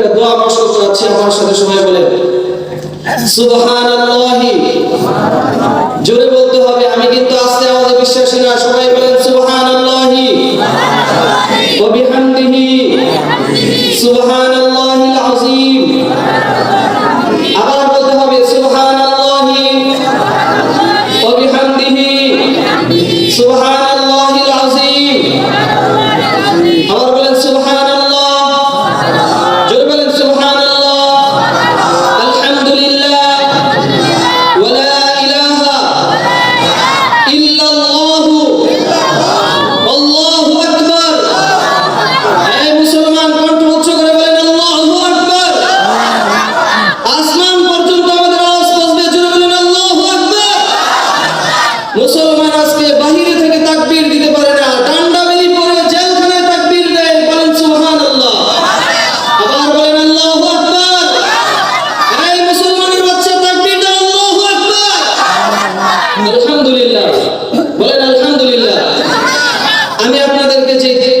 একটা দোয়া মশক চাচ্ছি আমার সাথে সবাই বলেন সুবহানাল্লাহি। জোরে বলতে হবে আমি কিন্তু আস্তে আমাদের বিশ্বাসী না সবাই বলেন সুবহানাল্লাহি। ওয়া বিহামদিহি সুবহানাল্লাহ। রেখেছি